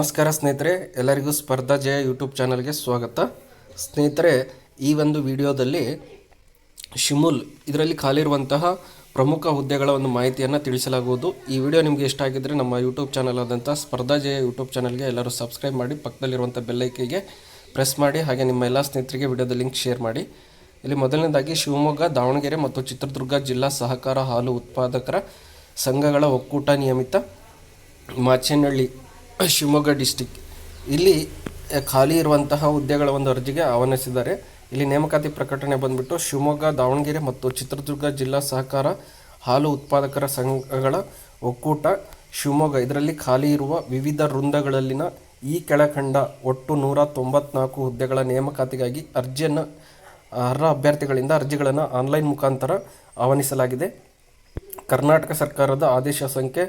ನಮಸ್ಕಾರ ಸ್ನೇಹಿತರೆ, ಎಲ್ಲರಿಗೂ ಸ್ಪರ್ಧಾ ಜಯ ಯೂಟ್ಯೂಬ್ ಚಾನಲ್ಗೆ ಸ್ವಾಗತ. ಸ್ನೇಹಿತರೆ, ಈ ಒಂದು ವಿಡಿಯೋದಲ್ಲಿ ಶಿಮುಲ್ ಇದರಲ್ಲಿ ಖಾಲಿರುವಂತಹ ಪ್ರಮುಖ ಹುದ್ದೆಗಳ ಒಂದು ಮಾಹಿತಿಯನ್ನು ತಿಳಿಸಲಾಗುವುದು. ಈ ವಿಡಿಯೋ ನಿಮಗೆ ಇಷ್ಟ ಆಗಿದ್ದರೆ ನಮ್ಮ ಯೂಟ್ಯೂಬ್ ಚಾನಲ್ ಆದಂಥ ಸ್ಪರ್ಧಾ ಜಯ ಯೂಟ್ಯೂಬ್ ಚಾನಲ್ಗೆ ಎಲ್ಲರೂ ಸಬ್ಸ್ಕ್ರೈಬ್ ಮಾಡಿ ಪಕ್ಕದಲ್ಲಿರುವಂಥ ಬೆಲ್ಲೈಕಿಗೆ ಪ್ರೆಸ್ ಮಾಡಿ, ಹಾಗೆ ನಿಮ್ಮ ಎಲ್ಲ ಸ್ನೇಹಿತರಿಗೆ ವಿಡಿಯೋದ ಲಿಂಕ್ ಶೇರ್ ಮಾಡಿ. ಇಲ್ಲಿ ಮೊದಲನೇದಾಗಿ ಶಿವಮೊಗ್ಗ, ದಾವಣಗೆರೆ ಮತ್ತು ಚಿತ್ರದುರ್ಗ ಜಿಲ್ಲಾ ಸಹಕಾರ ಹಾಲು ಉತ್ಪಾದಕರ ಸಂಘಗಳ ಒಕ್ಕೂಟ ನಿಯಮಿತ ಮಾಚೇನಹಳ್ಳಿ ಶಿವಮೊಗ್ಗ ಡಿಸ್ಟಿಕ್ ಇಲ್ಲಿ ಖಾಲಿ ಇರುವಂತಹ ಹುದ್ದೆಗಳ ಒಂದು ಅರ್ಜಿಗೆ ಆಹ್ವಾನಿಸಿದ್ದಾರೆ. ಇಲ್ಲಿ ನೇಮಕಾತಿ ಪ್ರಕಟಣೆ ಬಂದ್ಬಿಟ್ಟು ಶಿವಮೊಗ್ಗ, ದಾವಣಗೆರೆ ಮತ್ತು ಚಿತ್ರದುರ್ಗ ಜಿಲ್ಲಾ ಸಹಕಾರ ಹಾಲು ಉತ್ಪಾದಕರ ಸಂಘಗಳ ಒಕ್ಕೂಟ ಶಿವಮೊಗ್ಗ. ಇದರಲ್ಲಿ ಖಾಲಿ ಇರುವ ವಿವಿಧ ವೃಂದಗಳಲ್ಲಿನ ಈ ಕೆಳಕಂಡ ಒಟ್ಟು ನೂರ ತೊಂಬತ್ನಾಲ್ಕು ಹುದ್ದೆಗಳ ನೇಮಕಾತಿಗಾಗಿ ಅರ್ಜಿಯನ್ನು, ಅರ್ಹ ಅಭ್ಯರ್ಥಿಗಳಿಂದ ಅರ್ಜಿಗಳನ್ನು ಆನ್ಲೈನ್ ಮುಖಾಂತರ ಆಹ್ವಾನಿಸಲಾಗಿದೆ. ಕರ್ನಾಟಕ ಸರ್ಕಾರದ ಆದೇಶ ಸಂಖ್ಯೆ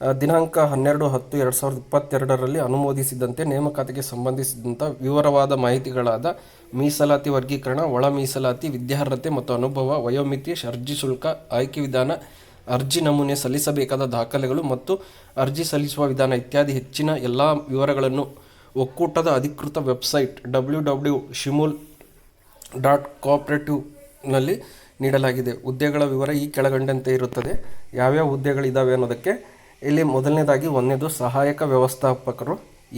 ದಿನಾಂಕ ಹನ್ನೆರಡು ಹತ್ತು ಎರಡು ಸಾವಿರದ ಇಪ್ಪತ್ತೆರಡರಲ್ಲಿ ಅನುಮೋದಿಸಿದಂತೆ ನೇಮಕಾತಿಗೆ ಸಂಬಂಧಿಸಿದಂಥ ವಿವರವಾದ ಮಾಹಿತಿಗಳಾದ ಮೀಸಲಾತಿ ವರ್ಗೀಕರಣ, ಒಳ ಮೀಸಲಾತಿ, ವಿದ್ಯಾರ್ಹತೆ ಮತ್ತು ಅನುಭವ, ವಯೋಮಿತಿ, ಅರ್ಜಿ ಶುಲ್ಕ, ಆಯ್ಕೆ ವಿಧಾನ, ಅರ್ಜಿ ನಮೂನೆ ಸಲ್ಲಿಸಬೇಕಾದ ದಾಖಲೆಗಳು ಮತ್ತು ಅರ್ಜಿ ಸಲ್ಲಿಸುವ ವಿಧಾನ ಇತ್ಯಾದಿ ಹೆಚ್ಚಿನ ಎಲ್ಲ ವಿವರಗಳನ್ನು ಒಕ್ಕೂಟದ ಅಧಿಕೃತ website W W Shimul dot ಕೋಆಪ್ರೇಟಿವ್ನಲ್ಲಿ ನೀಡಲಾಗಿದೆ. ಹುದ್ದೆಗಳ ವಿವರ ಈ ಕೆಳಗಂಡಂತೆ ಇರುತ್ತದೆ. ಯಾವ್ಯಾವ ಹುದ್ದೆಗಳಿದ್ದಾವೆ ಅನ್ನೋದಕ್ಕೆ ಇಲ್ಲಿ ಮೊದಲನೇದಾಗಿ ಒಂದನೇದು ಸಹಾಯಕ ವ್ಯವಸ್ಥಾಪಕರು,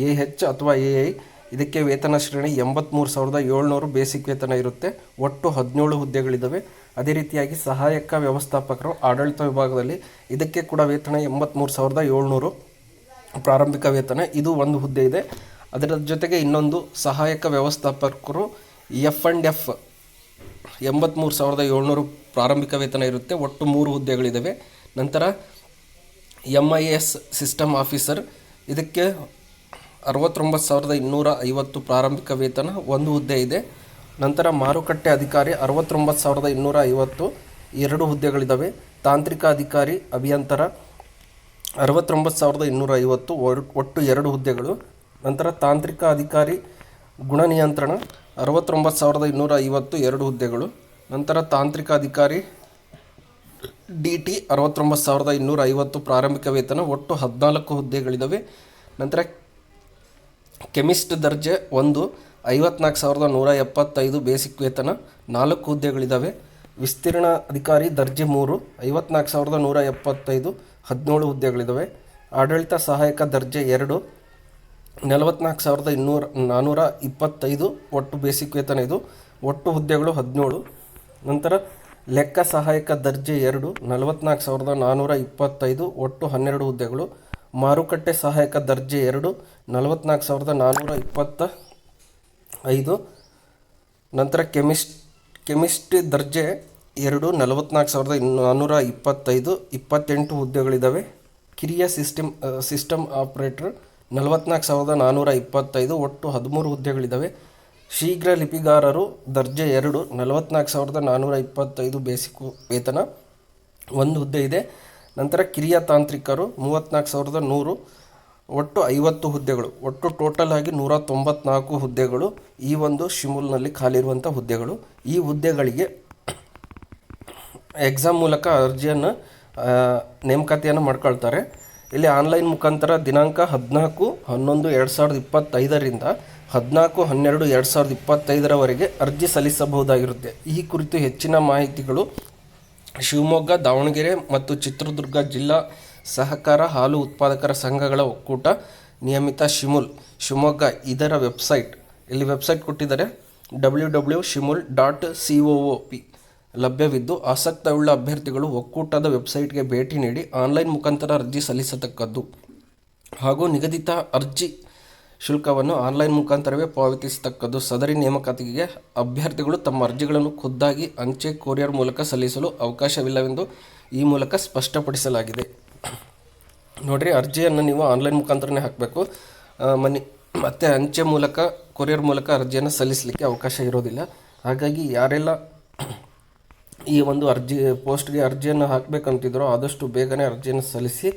ಎ ಹೆಚ್ ಅಥವಾ ಎ ಐ, ಇದಕ್ಕೆ ವೇತನ ಶ್ರೇಣಿ ಎಂಬತ್ತ್ಮೂರು ಸಾವಿರದ ಏಳ್ನೂರು ಬೇಸಿಕ್ ವೇತನ ಇರುತ್ತೆ. ಒಟ್ಟು ಹದಿನೇಳು ಹುದ್ದೆಗಳಿದ್ದಾವೆ ಅದೇ ರೀತಿಯಾಗಿ ಸಹಾಯಕ ವ್ಯವಸ್ಥಾಪಕರು ಆಡಳಿತ ವಿಭಾಗದಲ್ಲಿ ಇದಕ್ಕೆ ಕೂಡ ವೇತನ ಎಂಬತ್ತ್ಮೂರು ಸಾವಿರದ ಏಳ್ನೂರು ಪ್ರಾರಂಭಿಕ ವೇತನ. ಇದು ಒಂದು ಹುದ್ದೆ ಇದೆ. ಅದರ ಜೊತೆಗೆ ಇನ್ನೊಂದು ಸಹಾಯಕ ವ್ಯವಸ್ಥಾಪಕರು ಎಫ್ ಆ್ಯಂಡ್ ಎಫ್ ಎಂಬತ್ತ್ಮೂರು ಸಾವಿರದ ಏಳ್ನೂರು ಪ್ರಾರಂಭಿಕ ವೇತನ ಇರುತ್ತೆ. ಒಟ್ಟು ಮೂರು ಹುದ್ದೆಗಳಿದ್ದಾವೆ ನಂತರ M I S system officer ಇದಕ್ಕೆ ಅರವತ್ತೊಂಬತ್ತು ಸಾವಿರದ ಇನ್ನೂರ ಐವತ್ತು ಪ್ರಾರಂಭಿಕ ವೇತನ, ಒಂದು ಹುದ್ದೆ ಇದೆ. ನಂತರ ಮಾರುಕಟ್ಟೆ ಅಧಿಕಾರಿ, ಅರವತ್ತೊಂಬತ್ತು ಸಾವಿರದ ಇನ್ನೂರ ಐವತ್ತು, ಎರಡು ಹುದ್ದೆಗಳಿದ್ದಾವೆ ತಾಂತ್ರಿಕ ಅಧಿಕಾರಿ, ಅಭಿಯಂತರ, ಅರವತ್ತೊಂಬತ್ತು ಸಾವಿರದ ಇನ್ನೂರ ಐವತ್ತು ಒಟ್ಟು ಎರಡು ಹುದ್ದೆಗಳು. ನಂತರ ತಾಂತ್ರಿಕ ಅಧಿಕಾರಿ, ಗುಣ ನಿಯಂತ್ರಣ, ಅರವತ್ತೊಂಬತ್ತು ಸಾವಿರದ ಇನ್ನೂರ ಐವತ್ತು, ಎರಡು ಹುದ್ದೆಗಳು. ನಂತರ ತಾಂತ್ರಿಕ ಅಧಿಕಾರಿ ಡಿ ಟಿ ಅರವತ್ತೊಂಬತ್ತು ಸಾವಿರದ ಇನ್ನೂರ ಐವತ್ತು ಪ್ರಾರಂಭಿಕ ವೇತನ ಒಟ್ಟು ಹದಿನಾಲ್ಕು ಹುದ್ದೆಗಳಿದ್ದಾವೆ ನಂತರ ಕೆಮಿಸ್ಟ್ ದರ್ಜೆ ಒಂದು, ಐವತ್ನಾಲ್ಕು ಸಾವಿರದ ನೂರ ಎಪ್ಪತ್ತೈದು ಬೇಸಿಕ್ ವೇತನ ನಾಲ್ಕು ಹುದ್ದೆಗಳಿದ್ದಾವೆ ವಿಸ್ತೀರ್ಣ ಅಧಿಕಾರಿ ದರ್ಜೆ ಮೂರು, ಐವತ್ನಾಲ್ಕು ಸಾವಿರದ ನೂರ ಎಪ್ಪತ್ತೈದು ಹದಿನೇಳು ಹುದ್ದೆಗಳಿದ್ದಾವೆ ಆಡಳಿತ ಸಹಾಯಕ ದರ್ಜೆ ಎರಡು, ನಲವತ್ನಾಲ್ಕು ಸಾವಿರದ ಇನ್ನೂರ ನಾನ್ನೂರ ಇಪ್ಪತ್ತೈದು ಒಟ್ಟು ಬೇಸಿಕ್ ವೇತನ ಇದು. ಒಟ್ಟು ಹುದ್ದೆಗಳು ಹದಿನೇಳು. ನಂತರ ಲೆಕ್ಕ ಸಹಾಯಕ ದರ್ಜೆ ಎರಡು, ನಲವತ್ನಾಲ್ಕು ಸಾವಿರದ ನಾನ್ನೂರ ಇಪ್ಪತ್ತೈದು, ಒಟ್ಟು ಹನ್ನೆರಡು ಹುದ್ದೆಗಳು. ಮಾರುಕಟ್ಟೆ ಸಹಾಯಕ ದರ್ಜೆ ಎರಡು, ನಲವತ್ನಾಲ್ಕು ಸಾವಿರದ ನಾನ್ನೂರ ಇಪ್ಪತ್ತ ಐದು ನಂತರ ಕೆಮಿಸ್ಟ್ ಕೆಮಿಸ್ಟ್ರಿ ದರ್ಜೆ ಎರಡು, ನಲವತ್ನಾಲ್ಕು ಸಾವಿರದ ನಾನ್ನೂರ ಇಪ್ಪತ್ತೈದು, ಇಪ್ಪತ್ತೆಂಟು ಹುದ್ದೆಗಳಿದ್ದಾವೆ ಕಿರಿಯ ಸಿಸ್ಟಮ್ ಸಿಸ್ಟಮ್ ಆಪ್ರೇಟರ್, ನಲವತ್ನಾಲ್ಕು ಸಾವಿರದ ನಾನ್ನೂರ ಇಪ್ಪತ್ತೈದು, ಒಟ್ಟು ಹದಿಮೂರು ಹುದ್ದೆಗಳಿದ್ದಾವೆ ಶೀಘ್ರ ಲಿಪಿಗಾರರು ದರ್ಜೆ ಎರಡು, ನಲವತ್ನಾಲ್ಕು ಸಾವಿರದ ನಾನ್ನೂರ ಇಪ್ಪತ್ತೈದು ಬೇಸಿಕ್ ವೇತನ. ಒಂದು ಹುದ್ದೆ ಇದೆ. ನಂತರ ಕಿರಿಯ ತಾಂತ್ರಿಕರು ಮೂವತ್ತ್ನಾಲ್ಕು ಸಾವಿರದ ನೂರು, ಒಟ್ಟು ಐವತ್ತು ಹುದ್ದೆಗಳು. ಒಟ್ಟು ಟೋಟಲ್ ಆಗಿ ನೂರ ತೊಂಬತ್ನಾಲ್ಕು ಹುದ್ದೆಗಳು ಈ ಒಂದು ಶಿಮುಲ್ನಲ್ಲಿ ಖಾಲಿರುವಂಥ ಹುದ್ದೆಗಳು. ಈ ಹುದ್ದೆಗಳಿಗೆ ಎಕ್ಸಾಮ್ ಮೂಲಕ ಅರ್ಜಿಯನ್ನು ನೇಮಕಾತಿಯನ್ನು ಮಾಡ್ಕೊಳ್ತಾರೆ. ಇಲ್ಲಿ ಆನ್ಲೈನ್ ಮುಖಾಂತರ ದಿನಾಂಕ ಹದಿನಾಲ್ಕು, ಹನ್ನೊಂದು, ಎರಡು ಸಾವಿರದ ಇಪ್ಪತ್ತೈದರಿಂದ ಹದಿನಾಲ್ಕು, ಹನ್ನೆರಡು, ಎರಡು ಸಾವಿರದ ಇಪ್ಪತ್ತೈದರವರೆಗೆ ಅರ್ಜಿ ಸಲ್ಲಿಸಬಹುದಾಗಿರುತ್ತೆ. ಈ ಕುರಿತು ಹೆಚ್ಚಿನ ಮಾಹಿತಿಗಳು ಶಿವಮೊಗ್ಗ, ದಾವಣಗೆರೆ ಮತ್ತು ಚಿತ್ರದುರ್ಗ ಜಿಲ್ಲಾ ಸಹಕಾರ ಹಾಲು ಉತ್ಪಾದಕರ ಸಂಘಗಳ ಒಕ್ಕೂಟ ನಿಯಮಿತ ಶಿಮುಲ್, ಶಿವಮೊಗ್ಗ. ಇದರ ವೆಬ್ಸೈಟ್, ಇಲ್ಲಿ ವೆಬ್ಸೈಟ್ ಕೊಟ್ಟಿದ್ದಾರೆ, W W Shimul dot C O P. ಲಭ್ಯವಿದ್ದು, ಆಸಕ್ತವುಳ್ಳ ಅಭ್ಯರ್ಥಿಗಳು ಒಕ್ಕೂಟದ ವೆಬ್ಸೈಟ್ಗೆ ಭೇಟಿ ನೀಡಿ ಆನ್ಲೈನ್ ಮುಖಾಂತರ ಅರ್ಜಿ ಸಲ್ಲಿಸತಕ್ಕದ್ದು ಹಾಗೂ ನಿಗದಿತ ಅರ್ಜಿ ಶುಲ್ಕವನ್ನು ಆನ್ಲೈನ್ ಮುಖಾಂತರವೇ ಪಾವತಿಸತಕ್ಕದ್ದು. ಸದರಿ ನೇಮಕಾತಿಗೆ ಅಭ್ಯರ್ಥಿಗಳು ತಮ್ಮ ಅರ್ಜಿಗಳನ್ನು ಖುದ್ದಾಗಿ ಅಂಚೆ ಕೊರಿಯರ್ ಮೂಲಕ ಸಲ್ಲಿಸಲು ಅವಕಾಶವಿಲ್ಲವೆಂದು ಈ ಮೂಲಕ ಸ್ಪಷ್ಟಪಡಿಸಲಾಗಿದೆ. ನೋಡಿರಿ, ಅರ್ಜಿಯನ್ನು ನೀವು ಆನ್ಲೈನ್ ಮುಖಾಂತರನೇ ಹಾಕಬೇಕು. ಮನಿ, ಮತ್ತು ಅಂಚೆ ಮೂಲಕ, ಕೊರಿಯರ್ ಮೂಲಕ ಅರ್ಜಿಯನ್ನು ಸಲ್ಲಿಸಲಿಕ್ಕೆ ಅವಕಾಶ ಇರೋದಿಲ್ಲ. ಹಾಗಾಗಿ ಯಾರೆಲ್ಲ ಈ ಒಂದು ಅರ್ಜಿ, ಪೋಸ್ಟ್ಗೆ ಅರ್ಜಿಯನ್ನು ಹಾಕಬೇಕಂತಿದ್ರು ಆದಷ್ಟು ಬೇಗನೆ ಅರ್ಜಿಯನ್ನು ಸಲ್ಲಿಸಿ,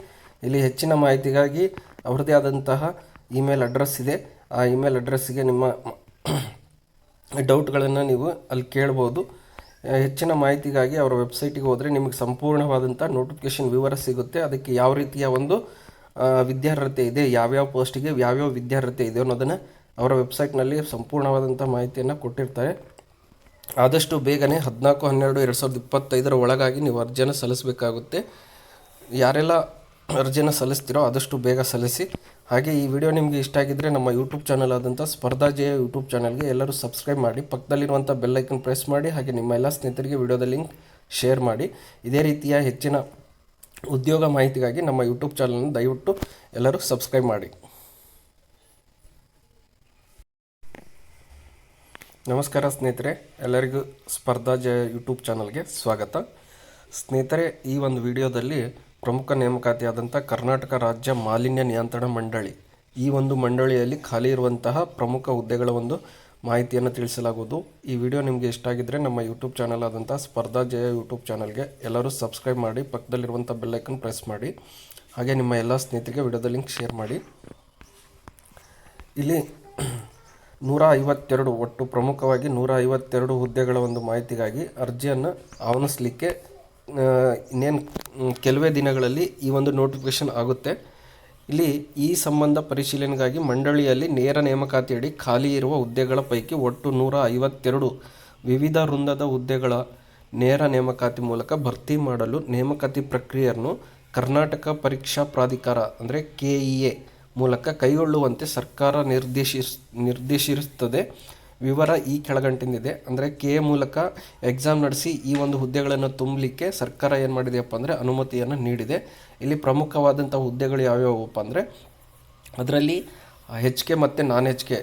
ಇಲ್ಲಿ ಹೆಚ್ಚಿನ ಮಾಹಿತಿಗಾಗಿ ಅವ್ರದ್ದೇ ಆದಂತಹ ಇಮೇಲ್ ಅಡ್ರೆಸ್ ಇದೆ. ಆ ಇಮೇಲ್ ಅಡ್ರೆಸ್ಸಿಗೆ ನಿಮ್ಮ ಡೌಟ್ಗಳನ್ನು ನೀವು ಅಲ್ಲಿ ಕೇಳ್ಬೋದು. ಹೆಚ್ಚಿನ ಮಾಹಿತಿಗಾಗಿ ಅವರ ವೆಬ್ಸೈಟಿಗೆ ಹೋದರೆ ನಿಮಗೆ ಸಂಪೂರ್ಣವಾದಂಥ ನೋಟಿಫಿಕೇಷನ್ ವಿವರ ಸಿಗುತ್ತೆ. ಅದಕ್ಕೆ ಯಾವ ರೀತಿಯ ಒಂದು ವಿದ್ಯಾರ್ಹತೆ ಇದೆ, ಯಾವ್ಯಾವ ಪೋಸ್ಟಿಗೆ ಯಾವ್ಯಾವ ವಿದ್ಯಾರ್ಹತೆ ಇದೆ ಅನ್ನೋದನ್ನು ಅವರ ವೆಬ್ಸೈಟ್ನಲ್ಲಿ ಸಂಪೂರ್ಣವಾದಂಥ ಮಾಹಿತಿಯನ್ನು ಕೊಟ್ಟಿರ್ತಾರೆ. ಆದಷ್ಟು ಬೇಗನೆ ಹದಿನಾಲ್ಕು, ಹನ್ನೆರಡು, ಎರಡು ಸಾವಿರದ ಇಪ್ಪತ್ತೈದರ ಒಳಗಾಗಿ ನೀವು ಅರ್ಜಿಯನ್ನು ಸಲ್ಲಿಸಬೇಕಾಗುತ್ತೆ. ಯಾರೆಲ್ಲ ಅರ್ಜಿಯನ್ನು ಸಲ್ಲಿಸ್ತೀರೋ ಆದಷ್ಟು ಬೇಗ ಸಲ್ಲಿಸಿ. ಹಾಗೆ ಈ ವಿಡಿಯೋ ನಿಮಗೆ ಇಷ್ಟ ಆಗಿದ್ದರೆ ನಮ್ಮ ಯೂಟ್ಯೂಬ್ ಚಾನಲ್ ಆದಂಥ ಸ್ಪರ್ಧಾ ಜಯ ಯೂಟ್ಯೂಬ್ ಚಾನಲ್ಗೆ ಎಲ್ಲರೂ ಸಬ್ಸ್ಕ್ರೈಬ್ ಮಾಡಿ, ಪಕ್ಕದಲ್ಲಿರುವಂಥ ಬೆಲ್ಲೈಕನ್ ಪ್ರೆಸ್ ಮಾಡಿ, ಹಾಗೆ ನಿಮ್ಮ ಎಲ್ಲ ಸ್ನೇಹಿತರಿಗೆ ವಿಡಿಯೋದ ಲಿಂಕ್ ಶೇರ್ ಮಾಡಿ. ಇದೇ ರೀತಿಯ ಹೆಚ್ಚಿನ ಉದ್ಯೋಗ ಮಾಹಿತಿಗಾಗಿ ನಮ್ಮ ಯೂಟ್ಯೂಬ್ ಚಾನಲನ್ನು ದಯವಿಟ್ಟು ಎಲ್ಲರೂ ಸಬ್ಸ್ಕ್ರೈಬ್ ಮಾಡಿ. ನಮಸ್ಕಾರ ಸ್ನೇಹಿತರೆ, ಎಲ್ಲರಿಗೂ ಸ್ಪರ್ಧಾ ಜಯ ಯೂಟ್ಯೂಬ್ ಚಾನಲ್ಗೆ ಸ್ವಾಗತ. ಸ್ನೇಹಿತರೆ, ಈ ಒಂದು ವಿಡಿಯೋದಲ್ಲಿ ಪ್ರಮುಖ ನೇಮಕಾತಿಯಾದಂಥ ಕರ್ನಾಟಕ ರಾಜ್ಯ ಮಾಲಿನ್ಯ ನಿಯಂತ್ರಣ ಮಂಡಳಿ, ಈ ಒಂದು ಮಂಡಳಿಯಲ್ಲಿ ಖಾಲಿ ಇರುವಂತಹ ಪ್ರಮುಖ ಹುದ್ದೆಗಳ ಒಂದು ಮಾಹಿತಿಯನ್ನು ತಿಳಿಸಲಾಗುವುದು. ಈ ವಿಡಿಯೋ ನಿಮಗೆ ಇಷ್ಟ ಆಗಿದ್ದರೆ ನಮ್ಮ ಯೂಟ್ಯೂಬ್ ಚಾನಲ್ ಆದಂಥ ಸ್ಪರ್ಧಾ ಜಯ ಯೂಟ್ಯೂಬ್ ಚಾನಲ್ಗೆ ಎಲ್ಲರೂ ಸಬ್ಸ್ಕ್ರೈಬ್ ಮಾಡಿ, ಪಕ್ಕದಲ್ಲಿರುವಂಥ ಬೆಲ್ಲೈಕನ್ ಪ್ರೆಸ್ ಮಾಡಿ, ಹಾಗೆ ನಿಮ್ಮ ಎಲ್ಲ ಸ್ನೇಹಿತರಿಗೆ ವಿಡಿಯೋದ ಲಿಂಕ್ ಶೇರ್ ಮಾಡಿ. ಇಲ್ಲಿ ನೂರ ಐವತ್ತೆರಡು ಒಟ್ಟು ಪ್ರಮುಖವಾಗಿ ನೂರ ಐವತ್ತೆರಡು ಹುದ್ದೆಗಳ ಒಂದು ಮಾಹಿತಿಗಾಗಿ ಅರ್ಜಿಯನ್ನು ಆಹ್ವಾನಿಸಲಿಕ್ಕೆ ಇನ್ನೇನು ಕೆಲವೇ ದಿನಗಳಲ್ಲಿ ಈ ಒಂದು ನೋಟಿಫಿಕೇಶನ್ ಆಗುತ್ತೆ. ಇಲ್ಲಿ ಈ ಸಂಬಂಧ ಪರಿಶೀಲನೆಗಾಗಿ ಮಂಡಳಿಯಲ್ಲಿ ನೇರ ನೇಮಕಾತಿಯಡಿ ಖಾಲಿ ಇರುವ ಹುದ್ದೆಗಳ ಪೈಕಿ ಒಟ್ಟು ನೂರ ಐವತ್ತೆರಡು ವಿವಿಧ ವೃಂದದ ಹುದ್ದೆಗಳ ನೇರ ನೇಮಕಾತಿ ಮೂಲಕ ಭರ್ತಿ ಮಾಡಲು ನೇಮಕಾತಿ ಪ್ರಕ್ರಿಯೆಯನ್ನು ಕರ್ನಾಟಕ ಪರೀಕ್ಷಾ ಪ್ರಾಧಿಕಾರ, ಅಂದರೆ ಕೆ ಇ ಎ ಮೂಲಕ ಕೈಗೊಳ್ಳುವಂತೆ ಸರ್ಕಾರ ನಿರ್ದೇಶಿಸ್ ನಿರ್ದೇಶಿಸುತ್ತದೆ ವಿವರ ಈ ಕೆಳಗಂಟಿಂದಿದೆ. ಅಂದರೆ ಕೆ ಮೂಲಕ ಎಕ್ಸಾಮ್ ನಡೆಸಿ ಈ ಒಂದು ಹುದ್ದೆಗಳನ್ನು ತುಂಬಲಿಕ್ಕೆ ಸರ್ಕಾರ ಏನು ಮಾಡಿದೆಯಪ್ಪ ಅಂದರೆ ಅನುಮತಿಯನ್ನು ನೀಡಿದೆ. ಇಲ್ಲಿ ಪ್ರಮುಖವಾದಂಥ ಹುದ್ದೆಗಳು ಯಾವ್ಯಾವಪ್ಪ ಅಂದರೆ ಅದರಲ್ಲಿ ಹೆಚ್ ಕೆ ಮತ್ತು ನಾನ್ ಹೆಚ್ ಕೆ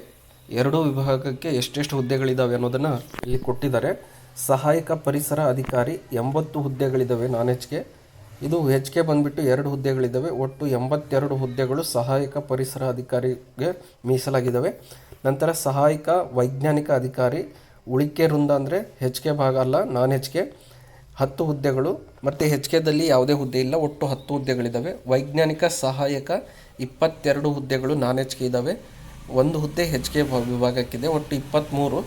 ಎರಡೂ ವಿಭಾಗಕ್ಕೆ ಎಷ್ಟೆಷ್ಟು ಹುದ್ದೆಗಳಿದ್ದಾವೆ ಅನ್ನೋದನ್ನು ಇಲ್ಲಿ ಕೊಟ್ಟಿದ್ದಾರೆ. ಸಹಾಯಕ ಪರಿಸರ ಅಧಿಕಾರಿ ಎಂಬತ್ತು ಹುದ್ದೆಗಳಿದ್ದಾವೆ ನಾನ್ ಹೆಚ್ ಕೆ ಇದು ಹೆಚ್ ಕೆ ಬಂದುಬಿಟ್ಟು ಎರಡು ಹುದ್ದೆಗಳಿದ್ದಾವೆ. ಒಟ್ಟು ಎಂಬತ್ತೆರಡು ಹುದ್ದೆಗಳು ಸಹಾಯಕ ಪರಿಸರ ಅಧಿಕಾರಿಗೆ ಮೀಸಲಾಗಿದ್ದಾವೆ. ನಂತರ ಸಹಾಯಕ ವೈಜ್ಞಾನಿಕ ಅಧಿಕಾರಿ ಉಳಿಕೆ ವೃಂದ ಅಂದರೆ ಹೆಚ್ ಕೆ ಭಾಗ ಅಲ್ಲ, ನಾನ್ ಹೆಚ್ ಕೆ. ಹತ್ತು ಹುದ್ದೆಗಳು. ಮತ್ತು ಹೆಚ್ ಕೆದಲ್ಲಿ ಯಾವುದೇ ಹುದ್ದೆ ಇಲ್ಲ, ಒಟ್ಟು ಹತ್ತು ಹುದ್ದೆಗಳಿದ್ದಾವೆ. ವೈಜ್ಞಾನಿಕ ಸಹಾಯಕ ಇಪ್ಪತ್ತೆರಡು ಹುದ್ದೆಗಳು ನಾನ್ ಹೆಚ್ ಕೆ ಇದ್ದಾವೆ. ಒಂದು ಹುದ್ದೆ ಹೆಚ್ ಕೆ ವಿಭಾಗಕ್ಕಿದೆ, ಒಟ್ಟು ಇಪ್ಪತ್ತ್ಮೂರು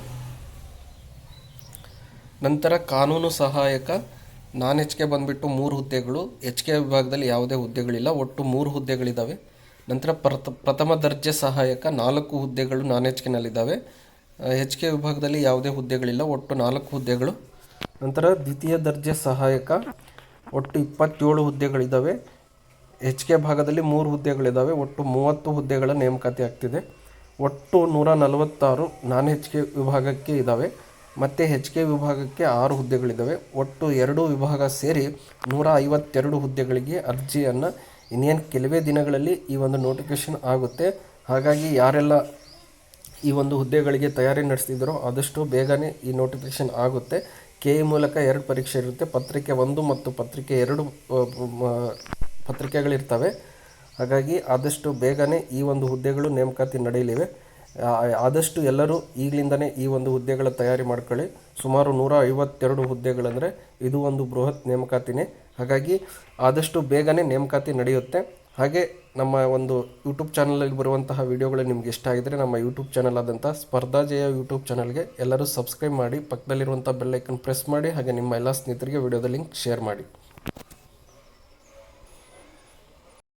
ನಂತರ ಕಾನೂನು ಸಹಾಯಕ ನಾನ್ ಎಚ್ ಕೆ ಬಂದುಬಿಟ್ಟು ಮೂರು ಹುದ್ದೆಗಳು ಎಚ್ ಕೆ ವಿಭಾಗದಲ್ಲಿ ಯಾವುದೇ ಹುದ್ದೆಗಳಿಲ್ಲ, ಒಟ್ಟು ಮೂರು ಹುದ್ದೆಗಳಿದ್ದಾವೆ ನಂತರ ಪ್ರಥ ಪ್ರಥಮ ದರ್ಜೆ ಸಹಾಯಕ ನಾಲ್ಕು ಹುದ್ದೆಗಳು ನಾನ್ ಎಚ್ ಕೆನಲ್ಲಿದ್ದಾವೆ ಎಚ್ ಕೆ ವಿಭಾಗದಲ್ಲಿ ಯಾವುದೇ ಹುದ್ದೆಗಳಿಲ್ಲ, ಒಟ್ಟು ನಾಲ್ಕು ಹುದ್ದೆಗಳು. ನಂತರ ದ್ವಿತೀಯ ದರ್ಜೆ ಸಹಾಯಕ, ಒಟ್ಟು ಇಪ್ಪತ್ತೇಳು ಹುದ್ದೆಗಳಿದ್ದಾವೆ ಎಚ್ ಕೆ ಭಾಗದಲ್ಲಿ ಮೂರು ಹುದ್ದೆಗಳಿದ್ದಾವೆ ಒಟ್ಟು ಮೂವತ್ತು ಹುದ್ದೆಗಳ ನೇಮಕಾತಿ ಆಗ್ತಿದೆ. ಒಟ್ಟು ನೂರ ನಲವತ್ತಾರು ನಾನ್ ಎಚ್ ಕೆ ವಿಭಾಗಕ್ಕೆ ಇದ್ದಾವೆ ಮತ್ತು ಹೆಚ್ ಕೆ ವಿಭಾಗಕ್ಕೆ ಆರು ಹುದ್ದೆಗಳಿದ್ದಾವೆ. ಒಟ್ಟು ಎರಡು ವಿಭಾಗ ಸೇರಿ ನೂರ ಐವತ್ತೆರಡು ಹುದ್ದೆಗಳಿಗೆ ಅರ್ಜಿಯನ್ನು ಇನ್ನೇನು ಕೆಲವೇ ದಿನಗಳಲ್ಲಿ ಈ ಒಂದು ನೋಟಿಫಿಕೇಷನ್ ಆಗುತ್ತೆ. ಹಾಗಾಗಿ ಯಾರೆಲ್ಲ ಈ ಒಂದು ಹುದ್ದೆಗಳಿಗೆ ತಯಾರಿ ನಡೆಸ್ತಿದ್ದರೋ ಆದಷ್ಟು ಬೇಗನೆ ಈ ನೋಟಿಫಿಕೇಷನ್ ಆಗುತ್ತೆ. ಕೆ ಇ ಮೂಲಕ ಎರಡು ಪರೀಕ್ಷೆ ಇರುತ್ತೆ. ಪತ್ರಿಕೆ ಒಂದು ಮತ್ತು ಪತ್ರಿಕೆ ಎರಡು ಪತ್ರಿಕೆಗಳಿರ್ತವೆ. ಹಾಗಾಗಿ ಆದಷ್ಟು ಬೇಗನೆ ಈ ಒಂದು ಹುದ್ದೆಗಳು ನೇಮಕಾತಿ ನಡೆಯಲಿವೆ. ಆದಷ್ಟು ಎಲ್ಲರೂ ಈಗಲಿಂದನೇ ಈ ಒಂದು ಹುದ್ದೆಗಳ ತಯಾರಿ ಮಾಡ್ಕೊಳ್ಳಿ. ಸುಮಾರು ನೂರ ಐವತ್ತೆರಡು ಹುದ್ದೆಗಳಂದರೆ ಇದು ಒಂದು ಬೃಹತ್ ನೇಮಕಾತಿನೇ. ಹಾಗಾಗಿ ಆದಷ್ಟು ಬೇಗನೆ ನೇಮಕಾತಿ ನಡೆಯುತ್ತೆ. ಹಾಗೆ ನಮ್ಮ ಒಂದು ಯೂಟ್ಯೂಬ್ ಚಾನಲಲ್ಲಿ ಬರುವಂತಹ ವಿಡಿಯೋಗಳು ನಿಮ್ಗೆ ಇಷ್ಟ ಆಗಿದ್ರೆ ನಮ್ಮ ಯೂಟ್ಯೂಬ್ ಚಾನಲ್ ಆದಂಥ ಸ್ಪರ್ಧಾ ಜಯ ಯೂಟ್ಯೂಬ್ ಚಾನಲ್ಗೆ ಎಲ್ಲರೂ ಸಬ್ಸ್ಕ್ರೈಬ್ ಮಾಡಿ ಪಕ್ಕದಲ್ಲಿರುವಂಥ ಬೆಲ್ಲೈಕನ್ ಪ್ರೆಸ್ ಮಾಡಿ ಹಾಗೆ ನಿಮ್ಮ ಎಲ್ಲ ಸ್ನೇಹಿತರಿಗೆ ವಿಡಿಯೋದ ಲಿಂಕ್ ಶೇರ್ ಮಾಡಿ.